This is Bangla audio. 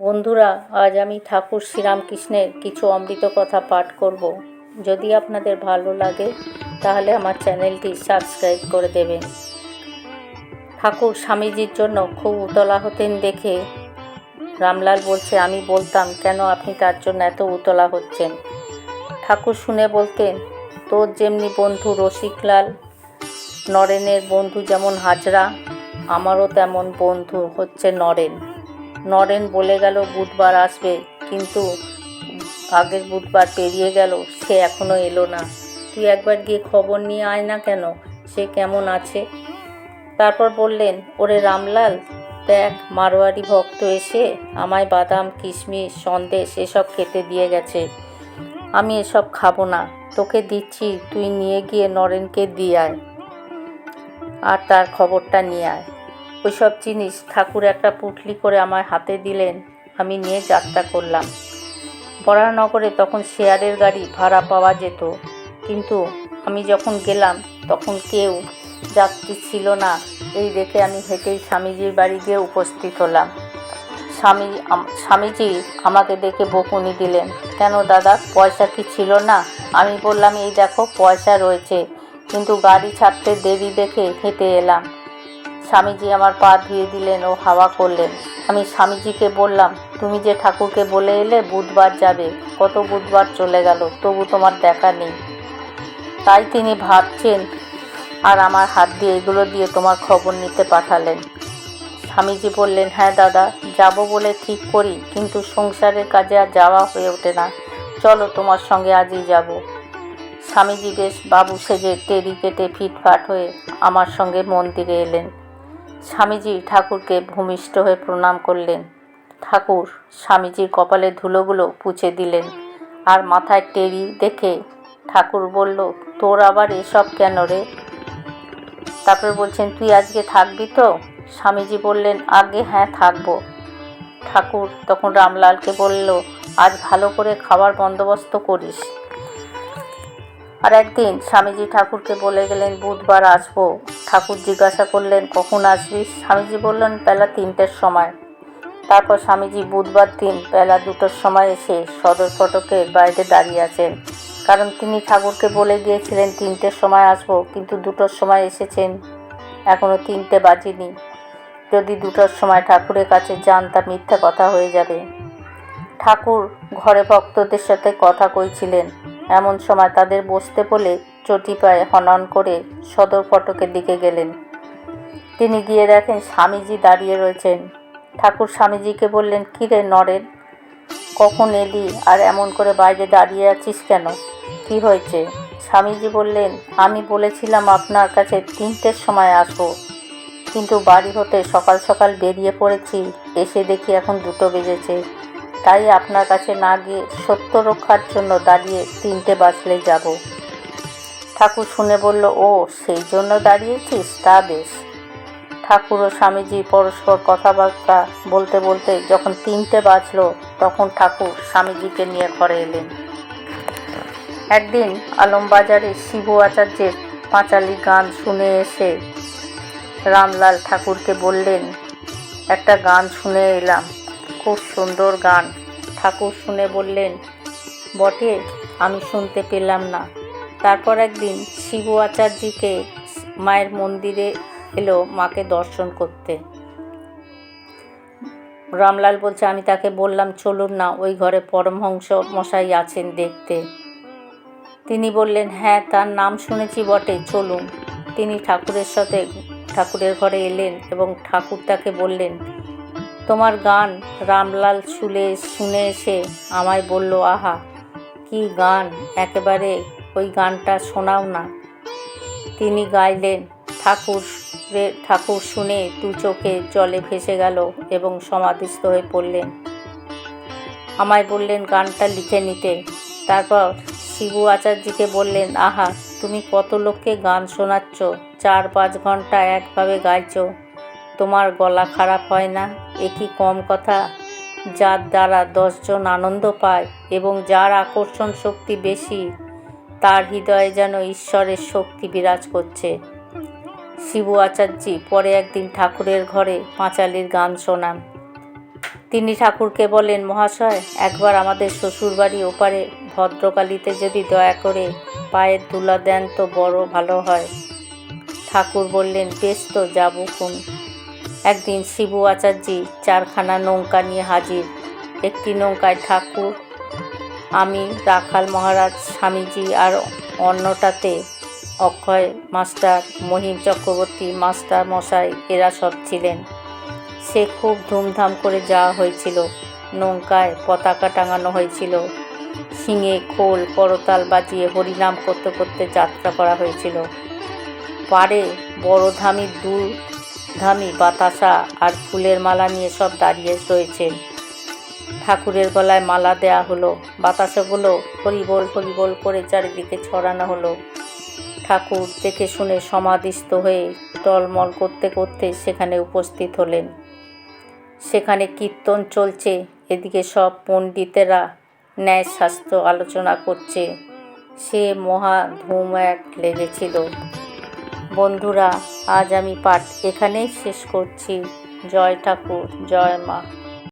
বন্ধুরা, আজ আমি ঠাকুর শ্রীরামকৃষ্ণের কিছু অমৃত কথা পাঠ করব। যদি আপনাদের ভালো লাগে, তাহলে আমার চ্যানেলটি সাবস্ক্রাইব করে দেবেন। ঠাকুর স্বামীজির জন্য খুব উতলা হতেন দেখে রামলাল বলছে, আমি বলতাম, কেন আপনি তার জন্য এত উতলা হচ্ছেন? ঠাকুর শুনে বলতেন, তোর যেমনি বন্ধু রসিকলাল নরেনের বন্ধু যেমন হাজরা, আমারও তেমন বন্ধু হচ্ছে নরেন। নরেন বলে গেল, বুধবার আসবে। কিন্তু আগের বুধবার পেরিয়ে গেল, সে এখনও এলো না। তুই একবার গিয়ে খবর নিয়ে আয় না কেন? সে কেমন আছে? তারপর বললেন, ওরে রামলাল, দেখ, মারোয়ারি ভক্ত এসে আমায় বাদাম, কিশমিশ, সন্দেশ এসব খেতে দিয়ে গেছে। আমি এসব খাব না, তোকে দিচ্ছি, তুই নিয়ে গিয়ে নরেনকে দিয়ে আয় আর তার খবরটা নিয়ে আয়। ওইসব জিনিস ঠাকুর একটা পুটলি করে আমার হাতে দিলেন, আমি নিয়ে যাত্রা করলাম। বরানগরে তখন শেয়ারের গাড়ি ভাড়া পাওয়া যেত, কিন্তু আমি যখন গেলাম, তখন কেউ যাত্রী ছিল না। এই দেখে আমি হেঁটেই স্বামীজির বাড়ি গিয়ে উপস্থিত হলাম। স্বামী স্বামীজি আমাকে দেখে বকুনি দিলেন, কেন দাদা, পয়সা কি ছিল না? আমি বললাম, এই দেখো, পয়সা রয়েছে। কিন্তু গাড়ি ছাড়তে দেরি দেখে হেঁটে এলাম। স্বামীজি আমার পা ধুয়ে দিলেন ও হাওয়া করলেন। আমি স্বামীজিকে বললাম, তুমি যে ঠাকুরকে বলে এলে বুধবার যাবে, কত বুধবার চলে গেল, তবু তোমার দেখা নেই। তাই তিনি ভাবছেন, আর আমার হাত দিয়ে এগুলো দিয়ে তোমার খবর নিতে পাঠালেন। স্বামীজি বললেন হ্যাঁ দাদা, যাব বলে ঠিক করি, কিন্তু সংসারের কাজে আর যাওয়া হয়ে ওঠে না। চলো তোমার সঙ্গে আজই যাব। স্বামীজি বেশ বাবু সেজে টেরি কেটে ফিটফাট হয়ে আমার সঙ্গে মন্দিরে এলেন। স্বামীজি ঠাকুরকে ভূমিষ্ঠ হয়ে প্রণাম করলেন। ঠাকুর স্বামীজির কপালে ধুলোগুলো পুছে দিলেন আর মাথায় টেরি দেখে ঠাকুর বলল, তোর আবার এসব কেন রে? তারপরে বলছেন, তুই আজকে থাকবি তো? স্বামীজি বললেন, আগে হ্যাঁ থাকব। ঠাকুর তখন রামলালকে বলল, আজ ভালো করে খাবার বন্দোবস্ত করিস। আর একদিন স্বামীজি ঠাকুরকে বলে গেলেন, বুধবার আসব। ঠাকুর জিজ্ঞাসা করলেন, কখন আসবি? স্বামীজি বললেন, বেলা তিনটের সময়। তারপর স্বামীজি বুধবার দিন বেলা দুটোর সময় এসে সদর ফটকের বাইরে দাঁড়িয়ে আছেন। কারণ তিনি ঠাকুরকে বলে গিয়েছিলেন, তিনটের সময় আসব। কিন্তু দুটোর সময় এসেছেন এখনও তিনটে বাজেনি। যদি দুটোর সময় ঠাকুরের কাছে যান, তা মিথ্যা কথা হয়ে যাবে। ঠাকুর ঘরে ভক্তদের সাথে কথা কইছিলেন। এমন সময় তাদের বসতে বলে চটি পায়ে হনন করে সদর ফটকের দিকে গেলেন। তিনি গিয়ে দেখেন স্বামীজি দাঁড়িয়ে রয়েছেন। ঠাকুর স্বামীজিকে বললেন কিরে নরেন, কখন এলি আর এমন করে বাইরে দাঁড়িয়ে আছিস কেন? কি হয়েছে? স্বামীজি বললেন, আমি বলেছিলাম আপনার কাছে তিনটের সময় আসব, কিন্তু বাড়ি হতে সকাল সকাল বেরিয়ে পড়েছি, এসে দেখি এখন দুটো বেজেছে। তাই আপনার কাছে না গিয়ে সত্য রক্ষার জন্য দাঁড়িয়ে তিনটে বাজলে যাব। ঠাকুর শুনে বলল, ও, সেই জন্য দাঁড়িয়েছিস? তা বেশ। ঠাকুর ও স্বামীজি পরস্পর কথাবার্তা বলতে বলতে যখন তিনটে বাজলো, তখন ঠাকুর স্বামীজিকে নিয়ে ঘরে এলেন। একদিন আলমবাজারে শিবু আচার্যের পাঁচালি গান শুনে এসে রামলাল ঠাকুরকে বললেন, একটা গান শুনে এলাম। খুব সুন্দর গান। ঠাকুর শুনে বললেন, বটে, আমি শুনতে পেলাম না। তারপর একদিন শিবু আচার্যকে মায়ের মন্দিরে এলো মাকে দর্শন করতে। রামলাল বলছে, আমি তাকে বললাম, চলুন না, ওই ঘরে পরমহংস মশাই আছেন দেখতে। তিনি বললেন হ্যাঁ তার নাম শুনেছি বটে, চলুন। তিনি ঠাকুরের সাথে, ঠাকুরের ঘরে এলেন এবং ঠাকুর তাকে বললেন তোমার গান রামলাল শুলে শুনে এসে আমায় বলল, আহা, কি গান, একেবারে ওই গানটা শোনাও না। তিনি গাইলেন, ঠাকুর ঠাকুর শুনে দু চোখে জলে ভেসে গেল এবং সমাধিস্থ হয়ে পড়লেন। আমায় বললেন, গানটা লিখে নিতে। তারপর শিবু আচার্যকে বললেন, আহা, তুমি কত লোককে গান শোনাচ্ছ? চার পাঁচ ঘণ্টা একভাবে গাইছো। তোমার গলা খারাপ হয় না? এ কি কম কথা? যার দ্বারা দশজন আনন্দ পায় এবং যার আকর্ষণ শক্তি বেশি, তার হৃদয়ে যেন ঈশ্বরের শক্তি বিরাজ করছে। শিবু আচার্যি পরে একদিন ঠাকুরের ঘরে পাঁচালির গান শোনান। তিনি ঠাকুরকে বলেন, মহাশয়, একবার আমাদের শ্বশুরবাড়ি ওপারে ভদ্রকালীতে যদি দয়া করে পায়ের ধুলা দেন তো বড় ভালো হয়। ঠাকুর বললেন, বেশ তো, যাব কোন একদিন শিবু আচার্যি চারখানা নৌকা নিয়ে হাজির। একটি নৌকায় ঠাকুর, আমি, রাখাল মহারাজ, স্বামীজি আর অন্যটাতে অক্ষয় মাস্টার, মহিম চক্রবর্তী মাস্টার মশাই এরা সব ছিলেন। সে খুব ধুমধাম করে যাওয়া হয়েছিল। নৌকায় পতাকা টাঙানো হয়েছিল। শিঙে খোল করতাল বাজিয়ে হরিনাম করতে করতে যাত্রা করা হয়েছিল। পাড়ে বড় ধামি দু ধামি বাতাসা আর ফুলের মালা নিয়ে সব দাঁড়িয়ে রয়েছেন। ঠাকুরের গলায় মালা দেয়া হলো, বাতাসাগুলো হরিবোল হরিবোল করে চারিদিকে ছড়ানো হলো। ঠাকুর দেখে শুনে সমাধিস্থ হয়ে টলমল করতে করতে সেখানে উপস্থিত হলেন। সেখানে কীর্তন চলছে, এদিকে সব পণ্ডিতেরা ন্যায় শাস্ত্র আলোচনা করছে। সে মহা ধুম এক লেগেছিল। বন্ধুরা আজ আমি পাঠ এখানেই শেষ করছি। জয় ঠাকুর জয় মা।